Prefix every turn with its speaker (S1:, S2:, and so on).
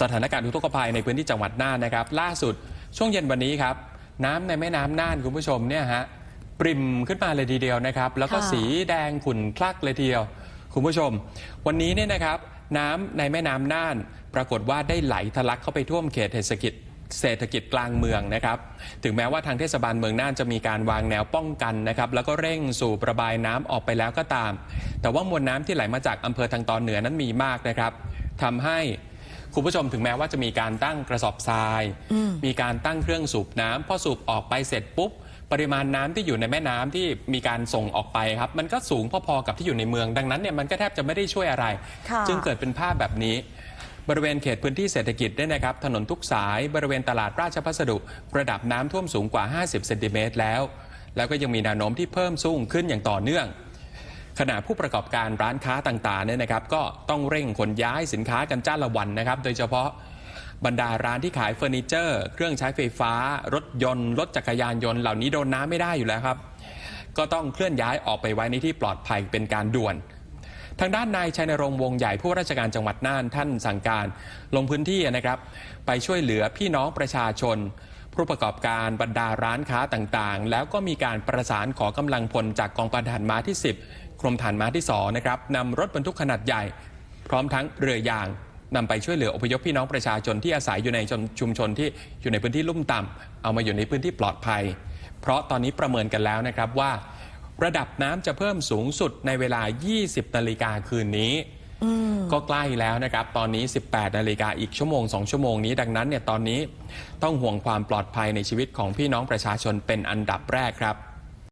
S1: สถานการณ์อุทกภัยในพื้นที่จังหวัดน่านนะครับ ล่าสุดช่วงเย็นวันนี้ครับ น้ำในแม่น้ำน่านคุณผู้ชมเนี่ยฮะปริมขึ้นมาเลยทีเดียวนะครับ แล้วก็
S2: ค่ะ
S1: สีแดงขุ่นคลักเลยทีเดียว คุณผู้ชม วันนี้เนี่ยนะครับน้ำในแม่น้ำน่าน ปรากฏว่าได้ไหลทะลักเข้าไปท่วมเขตเทศกิจเศรษฐกิจกลางเมืองนะครับ ถึงแม้ว่าทางเทศบาลเมืองน่านจะมีการวางแนวป้องกันนะครับ แล้วก็เร่งสูบระบายน้ำออกไปแล้วก็ตาม แต่ว่ามวลน้ำที่ไหลมาจากอำเภอทางตอนเหนือนั้นมีมากนะครับทำให้ คุณผู้ชมถึงแม้ว่าจะมีการตั้งกระสอบทราย มีการตั้งเครื่องสูบน้ำพอสูบออกไปเสร็จปุ๊บ ปริมาณน้ำที่อยู่ในแม่น้ำที่มีการส่งออกไปครับ มันก็สูงพอๆกับที่อยู่ในเมือง ดังนั้นเนี่ยมันก็แทบจะไม่ได้ช่วยอะไร
S2: ค่ะ
S1: จึงเกิดเป็นภาพแบบนี้บริเวณเขตพื้นที่เศรษฐกิจด้วยนะครับ ถนนทุกสายบริเวณตลาดราชพัสดุ ระดับน้ำท่วมสูงกว่า 50 เซนติเมตรแล้ว แล้วก็ยังมีแนวโน้มที่เพิ่มสูงขึ้นอย่างต่อเนื่อง ขณะผู้ประกอบการร้านค้าต่างๆเนี่ยนะครับ ก็ต้องเร่งขนย้ายสินค้ากันจ้าละวันนะครับ โดยเฉพาะบรรดาร้านที่ขายเฟอร์นิเจอร์ เครื่องใช้ไฟฟ้า รถยนต์ รถจักรยานยนต์เหล่านี้โดนน้ำไม่ได้อยู่แล้วครับ ก็ต้องเคลื่อนย้ายออกไปไว้ในที่ปลอดภัยเป็นการด่วน ทางด้านนายชัยนรงค์วงใหญ่ผู้ว่าราชการจังหวัดน่านท่านสั่งการ ลงพื้นที่นะครับ ไปช่วยเหลือพี่น้องประชาชน ผู้ประกอบการบรรดาร้านค้าต่างๆ แล้วก็มีการประสานขอกำลังพลจากกองพันทหารม้าที่ 10 กรมฐานม้าที่2นะครับนำรถบรรทุกขนาดใหญ่ พร้อมทั้งเรือยางนำไปช่วยเหลืออพยพพี่น้องประชาชนที่อาศัยอยู่ในชุมชนที่อยู่ในพื้นที่ลุ่มต่ำเอามาอยู่ในพื้นที่ปลอดภัย เพราะตอนนี้ประเมินกันแล้วนะครับว่า ระดับน้ำจะเพิ่มสูงสุดในเวลา 20นาฬิกาคืนนี้ ก็ใกล้แล้วนะครับ ตอนนี้ 18 นาฬิกาอีกชั่วโมง 2 ชั่วโมงนี้ ดังนั้นเนี่ยตอนนี้ต้องห่วงความปลอดภัยในชีวิตของพี่น้องประชาชนเป็นอันดับแรกครับ